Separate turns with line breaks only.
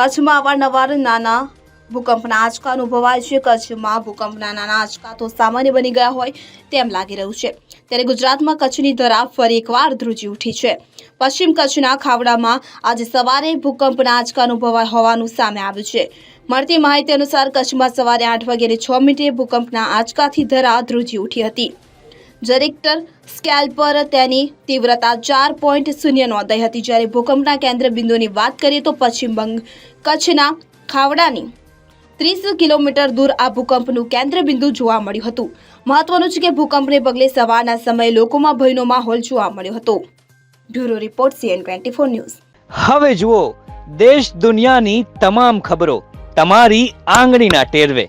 કચ્છમાં અવારનવાર નાના ભૂકંપના આંચકા અનુભવાય છે. કચ્છમાં ભૂકંપના નાના આંચકા તો સામાન્ય બની ગયા હોય તેમ લાગી રહ્યું છે. ત્યારે ગુજરાતમાં કચ્છની ધરા ફરી એકવાર ધ્રુજી ઉઠી છે. પશ્ચિમ કચ્છના ખાવડામાં આજે સવારે ભૂકંપના આંચકા અનુભવાય હોવાનું સામે આવ્યું છે. મળતી માહિતી અનુસાર કચ્છમાં સવારે આઠ વાગ્યાને છ મિનિટે ભૂકંપના આંચકાથી ધરા ધ્રુજી ઉઠી હતી. જરિક્ટર સ્કેલ પર તેની તીવ્રતા ચાર પોઈન્ટ શૂન્ય નોંધાઈ હતી. જ્યારે ભૂકંપના કેન્દ્ર બિંદુની વાત કરીએ તો પશ્ચિમ બંગ કચ્છના ખાવડાની ત્રીસ કિલોમીટર દૂર આ ભૂકંપનું કેન્દ્ર બિંદુ જોવા મળ્યું હતું. મહત્વનું છે કે ભૂકંપને પગલે સવારના સમયે લોકોમાં ભયનો માહોલ જોવા મળ્યો હતો. Bureau report CN twenty four news.
હવે જુઓ, દેશ દુનિયાની તમામ ખબરો તમારી આંગળીના ટેરવે.